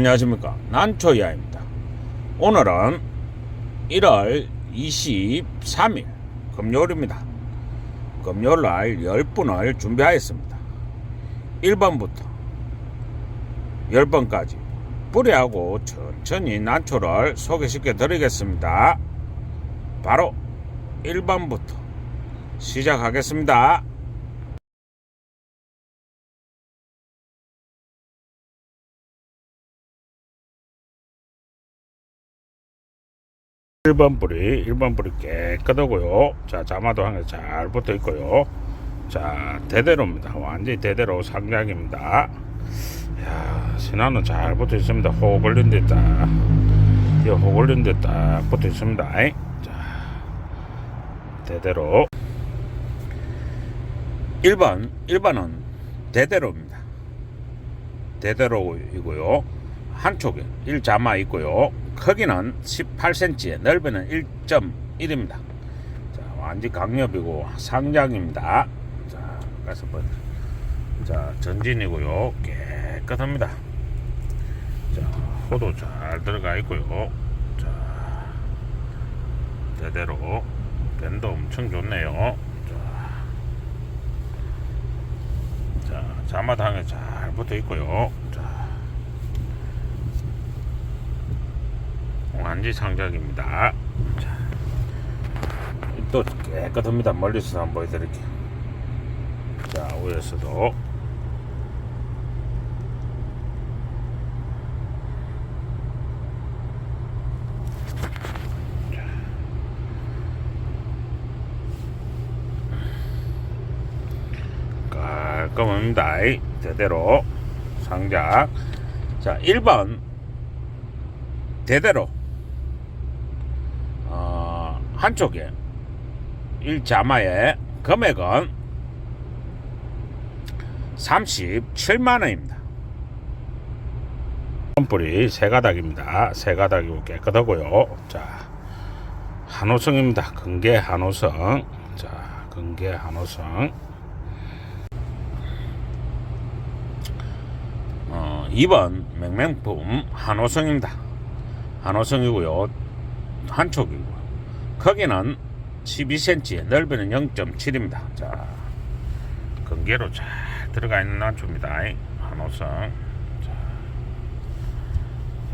안녕하십니까. 난초야입니다. 오늘은 1월 23일 금요일입니다. 금요일날 10분을 준비하였습니다. 1번부터 10번까지 뿌리하고 천천히 난초를 소개시켜 드리겠습니다. 바로 1번부터 시작하겠습니다 1번 뿌리, 1번 뿌리 깨끗하고요. 자, 자마도 한 개 잘 붙어 있고요. 자, 대대로입니다. 완전히 대대로 상장입니다. 야, 신화는 잘 붙어 있습니다. 호 걸린 데 딱, 이호 걸린 데딱 붙어 있습니다. 자, 대대로. 1번, 1번은 대대로입니다. 대대로이고요. 한쪽에 1자마 있고요. 크기는 18cm, 넓이는 1.1입니다. 자, 완전 강력이고 상장입니다. 자, 가서 보 자, 전진이고요. 깨끗합니다. 자, 호도 잘 들어가 있고요. 자, 제대로 밴도 엄청 좋네요. 자, 자, 자마당에 잘 붙어 있고요. 자, 완지 상작입니다. 자, 또 깨끗합니다. 멀리서 한번 보여드릴게요. 자, 위에서도 깔끔합니다. 제대로 상작. 자, 1번 대대로 어, 한쪽에 1자마의 금액은 37만 원입니다. 뿌리 세 가닥입니다. 세 가닥이고 깨끗하고요. 자, 한호성입니다. 근개 한호성. 자, 근개 한호성. 어, 2번 맹맹품 한호성입니다. 한호성이고요. 한쪽이고 크기는 12cm, 넓이는 0.7입니다. 자, 근개로 잘 들어가 있는 난초입니다. 한호성. 자,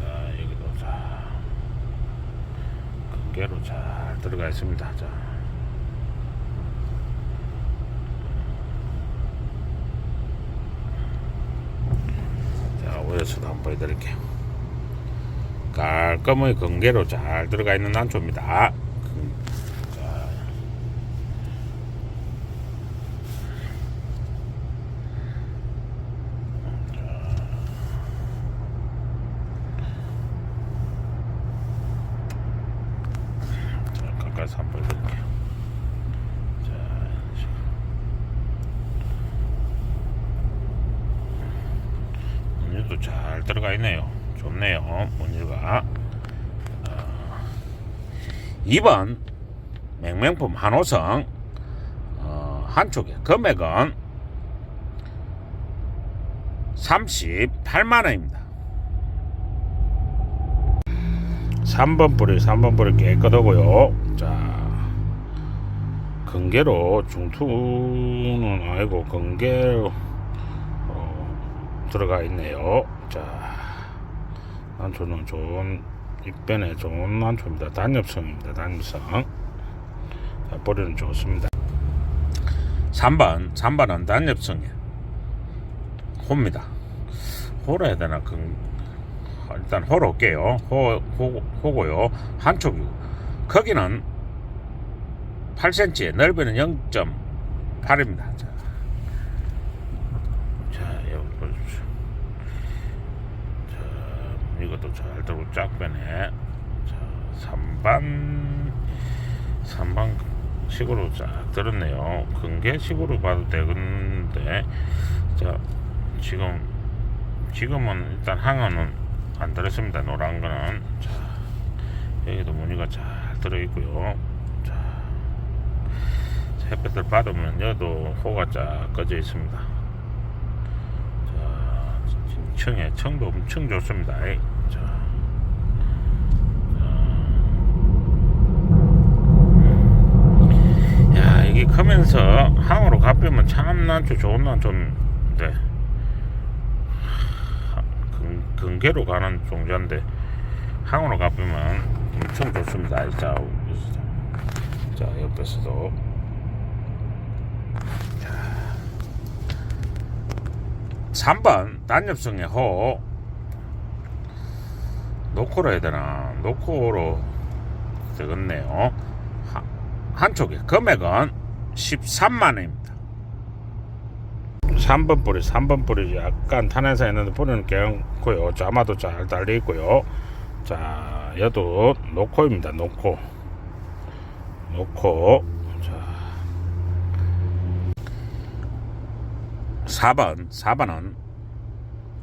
자 여기도 자, 근개로 잘 들어가 있습니다. 자. 자, 위에서도 한번 보여드릴게요. 깔끔하게 건개로 잘 들어가 있는 난초입니다. 자. 자, 가까이서 한번 보여드릴게요. 자, 문일도 잘 들어가 있네요. 좋네요. 문일가. 어, 2번 맹맹품 한호성 어, 한쪽에 금액은 38만 원입니다. 3번 뿌리, 3번 뿌리 깨끗하고요. 자, 근개로 중투는 아니고 근개로 어, 들어가 있네요. 자, 난초는 좋은 입변에 좋은 난초입니다. 단엽성입니다. 단엽성. 자, 뿌리는 좋습니다. 3번, 3번은 단엽성이에요. 호입니다. 호라 해야 되나? 그, 일단 호로 올게요. 호, 호, 호고요. 한쪽이고. 크기는 8cm, 넓이는 0.8입니다. 자, 자, 여기 보십시오. 자, 이것도 잘 들고 쫙 빼네. 자, 3반, 3반 식으로 쫙 들었네요. 근개식으로 봐도 되는데, 자, 지금, 지금은 일단 항어는 안 들었습니다. 노란 거는. 자, 여기도 무늬가 잘 들어 있고요. 자, 햇볕을 받으면 여도 호가 쫙 꺼져 있습니다. 자, 청에 청도 엄청 좋습니다. 이. 자. 자. 크면서 항으로 갚으면 참 난초 좋은 난초인데 근, 근계로 가는 종자인데 항으로 갚으면 엄청 좋습니다. 이 자, 자 옆에서도 3번 단엽성의 호 노코로 해야 되나 노코로 되겠네요 하- 한쪽에 금액은 13만 원입니다. 3번 뿌리 3번 뿌리 약간 탄해서 있는데 뿌리는 괜찮고요. 자마도 잘 달려 있고요. 자 얘도 노코입니다 노코. 노코. 자. 4번 4번은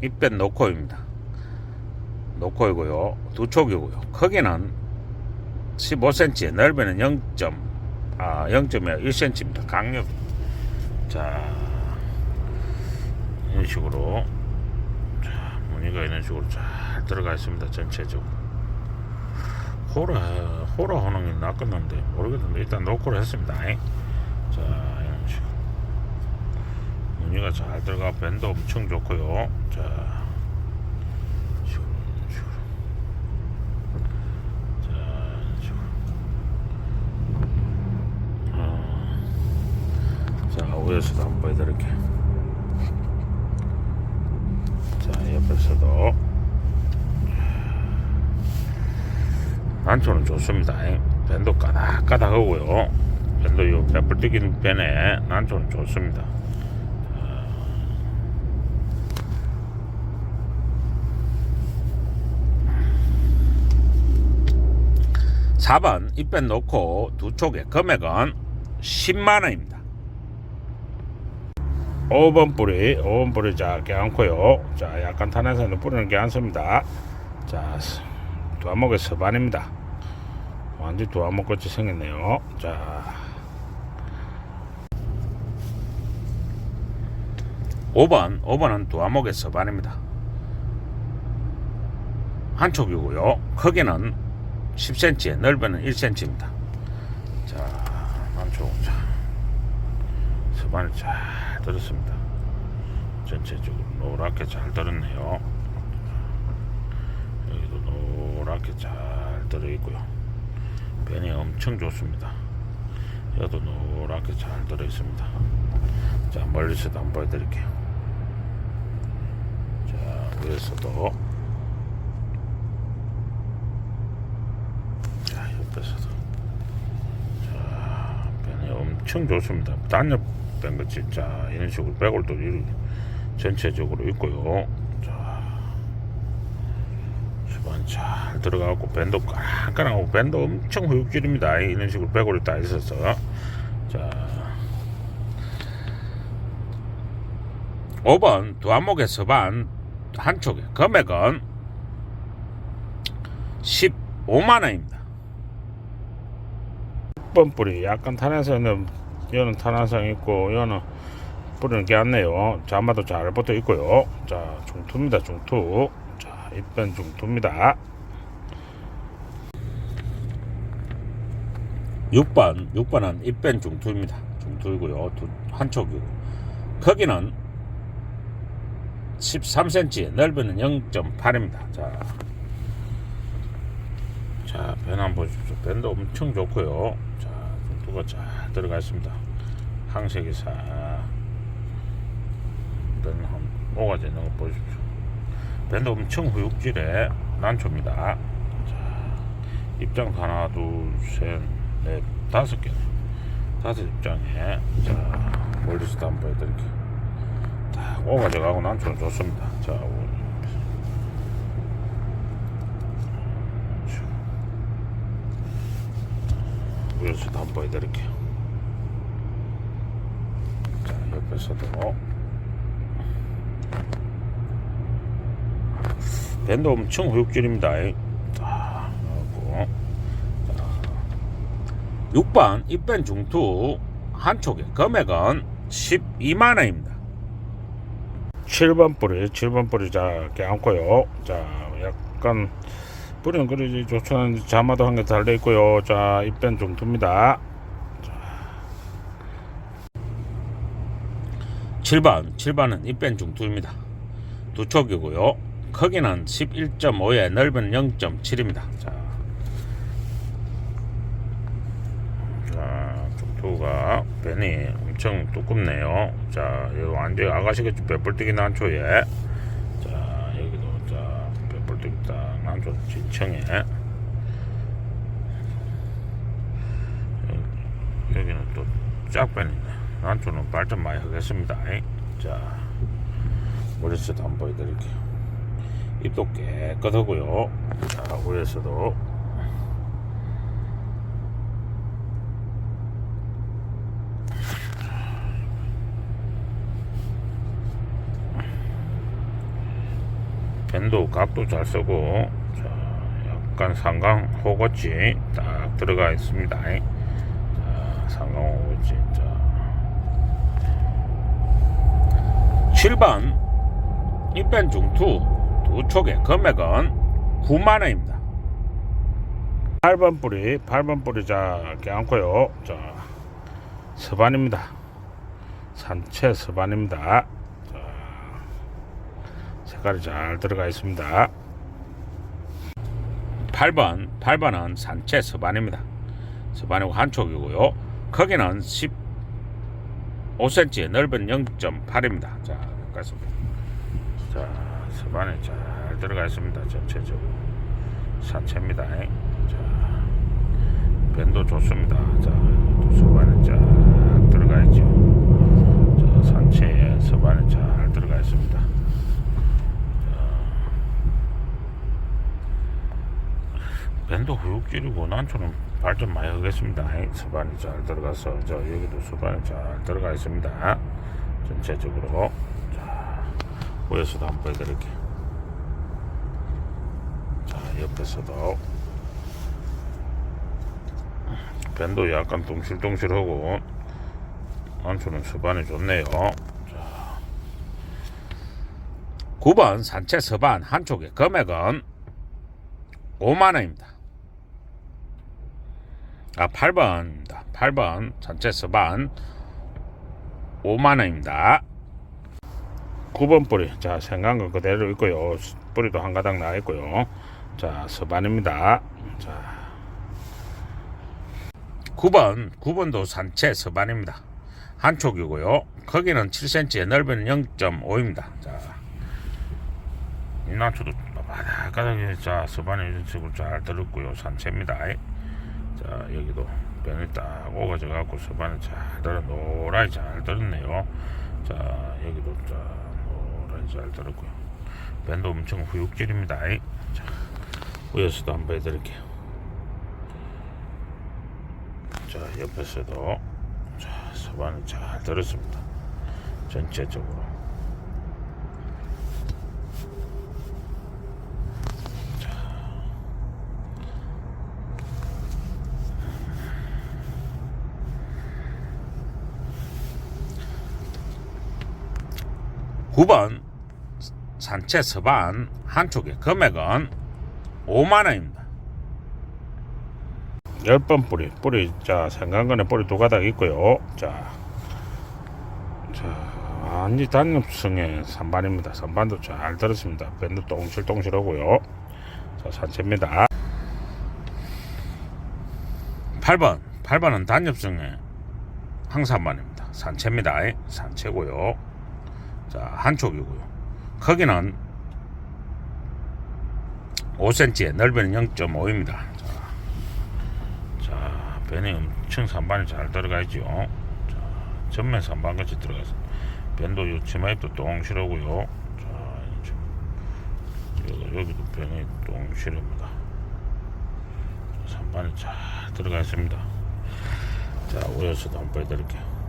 입변 노코입니다. 노코이고요. 두 촉이고요. 크기는 15cm 넓이는 0. 아 0.1cm입니다 강력. 자 이런 식으로. 자 무늬가 이런 식으로 잘 들어가 있습니다 전체적으로. 호라 호라 호능이 낚았는데 모르겠는데 일단 노코를 했습니다. 자 이런 식으로. 무늬가 잘 들어가 밴도 엄청 좋고요. 자, 식으로, 식으로. 자, 식으로. 어. 자, 위에서도 한번 보여드릴게요. 자, 옆에서도 난초는 좋습니다. 밴도 까닥까닥하고요. 밴도 요 뛰긴 밴에 난초는 좋습니다. 4번 입변 놓고 두 촉의 금액은 10만원입니다 5번 뿌리 5번 뿌리 자 괜찮고요. 자 약간 탄화산을 뿌리는 게 않습니다. 자 두아목의 서반입니다. 완전 두아목 같이 생겼네요. 자. 5번 5번은 두아목의 서반입니다. 한 촉이고요. 크기는 10cm, 넓이는 1cm입니다. 자, 남쪽 자, 서반을 잘 들었습니다. 전체적으로 노랗게 잘 들었네요. 여기도 노랗게 잘 들어 있고요. 변이 엄청 좋습니다. 여도 노랗게 잘 들어 있습니다. 자, 멀리서도 한번 보여드릴게요. 자, 위에서도 자, 옆에서도. 자, 변이 엄청 좋습니다. 단엽 뺀 거 진짜 이런 식으로 백골도 전체적으로 있고요. 자, 수반 잘 들어가고 밴도 깐깐하고 밴도 엄청 후육질입니다. 이런 식으로 백골이 다 있어서. 자, 5번 두안목의 서반 한쪽에 금액은 15만원입니다. 6번 뿌리 약간 탄화성은 이거는 탄화성 있고 이거는 뿌리는 게 않네요. 자마도 잘 붙어 있고요. 자 중투입니다. 중투. 자 입변 중투입니다. 6번 6번은 입변 중투입니다. 중투이고요. 두, 한쪽이고 크기는 13cm 넓이는 0.8입니다. 자, 자, 변 한번 보십시오. 변도 엄청 좋고요. 자, 중투가 잘 들어가 있습니다. 항색이 사, 변 한, 오가지 있는 거 보십시오. 변도 엄청 후육질의 난초입니다. 자, 입장 하나, 둘, 셋, 넷, 다섯 개네. 다섯 입장에, 자, 멀리서도 한번 보여드릴게요. 다 오가져가고 난초는 좋습니다. 자, 오- 위에서도 한번 보여드릴게요. 자, 옆에서도 밴드 엄청 후육질입니다. 자, 하고 6번 입변 중투 한 촉의 금액은 12만원입니다. 7번 뿌리 7번 뿌리 자 껴안고요 자 약간 뿌리는 그러지 좋지는 자마도 한 개 달려 있고요. 자 입변 중투입니다. 7번 7번은 입변 중투입니다. 두 촉이고요. 크기는 11.5에 넓은 0.7입니다. 자, 자 중투가. 변이 엄청 두껍네요. 자 여기 완전 아가씨겠죠 빼뿔뜨기 난초에. 자 여기도 자 빼뿔뜨기 딱 난초 진청에 여기- 여기는 또 짝변이네 난초는 발전 많이 하겠습니다. 자 머리채도 한번 보여드릴게요. 입도 깨끗하고요. 자 위에서도 밴도 각도 잘 쓰고 자, 약간 상강 호거지 딱 들어가 있습니다. 자, 상강 호거지 자. 7번 입변 중투 두 촉의 금액은 9만원입니다. 8번 뿌리 8번 뿌리 자 껴안고요. 자 서반입니다. 산채 서반입니다. 자, 색깔이 잘 들어가 있습니다. 8번 8번은 산채 서반입니다. 서반이고 한 촉이고요. 크기는 15cm 넓은 0.8입니다. 자 가겠습니다 자 서반에 잘 들어가 있습니다. 전체적으로. 산채입니다. 자 변도 좋습니다. 자 서반에 잘 들어가 있죠. 자 산채에 서반에 잘 들어가 있습니다 밴도 후육질이고 난초는 발전 많이 하겠습니다. 수반이 잘 들어가서 저 여기도 수반이 잘 들어가 있습니다. 전체적으로 자 위에서도 한번 보여드릴게요. 자 옆에서도 밴도 약간 동실동실하고 난초는 수반이 좋네요. 자 9번 산채 서반 한쪽의 금액은 5만원입니다. 아, 8번입니다. 8번 전체 서반 5만원입니다. 9번 뿌리. 자, 거 그대로 있고요. 뿌리도 한 가닥 나 있고요. 자, 서반입니다. 자. 9번, 9번도 산채 서반입니다. 한 촉이고요. 크기는 7cm, 넓이는 0.5입니다. 자. 이나초도 바닥바닥에 자 서반에 식으로 잘 들었고요 산채입니다 자 여기도 변이 딱 오가져 갖고 서반에 잘 들어 노랗게 잘 들었네요. 자 여기도 자 노랗게 잘 들었고요. 변도 엄청 후육질입니다. 자 위에서도 한번 해드릴게요. 자 옆에서도 자 서반에 잘 들었습니다. 전체적으로 9번 산채 서반 한쪽의 금액은 5만원입니다. 10번 뿌리 뿌리 자 생강근에 뿌리 두 가닥 있고요. 자, 자 완전 단엽성의 산반입니다. 산반도 잘 들었습니다. 밴도 똥실똥실하고요. 자 산채입니다. 8번 8번은 단엽성의 항산반입니다. 산채입니다. 산채고요. 자, 한쪽이고요. 크기는 5cm, 넓이는 0.5입니다. 자, 자, 변이 엄청 산반이 잘 들어가 있죠. 자, 전면 산반 같이 들어가서 변도 요 치마입도 똥실하고요. 자, 여기, 여기도 변이 똥실입니다. 산반이 잘 들어가 있습니다. 자, 위에서도 한번 보여드릴게요.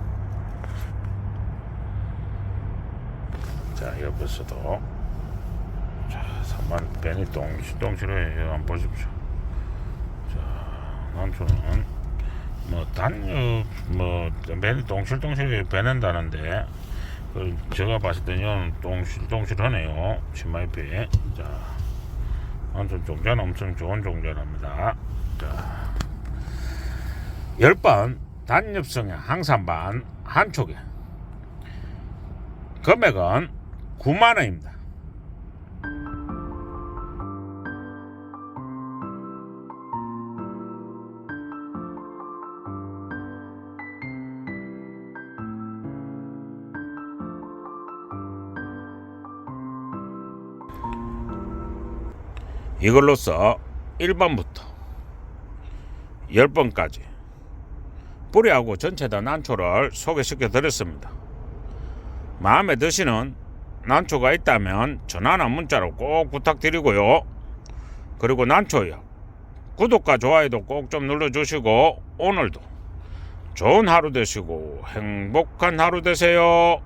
자 옆에서도. 자 3만 벤이 똥실똥실해 한번 보십시오. 자 난초는 뭐 단유 뭐 벤이 똥실똥실해 베낸다는데 그 제가 봤을 때는 똥실똥실하네요. 치마잎이 자 완전 종자는 엄청 좋은 종자랍니다. 자 10번 단엽성의 항산반 한 촉에. 금액은 9만 원입니다 이걸로써 1번부터 10번까지 뿌리하고 전체 다 난초를 소개시켜 드렸습니다. 마음에 드시는 난초가 있다면 전화나 문자로 꼭 부탁드리고요. 그리고 난초요. 구독과 좋아요도 꼭 좀 눌러주시고 오늘도 좋은 하루 되시고 행복한 하루 되세요.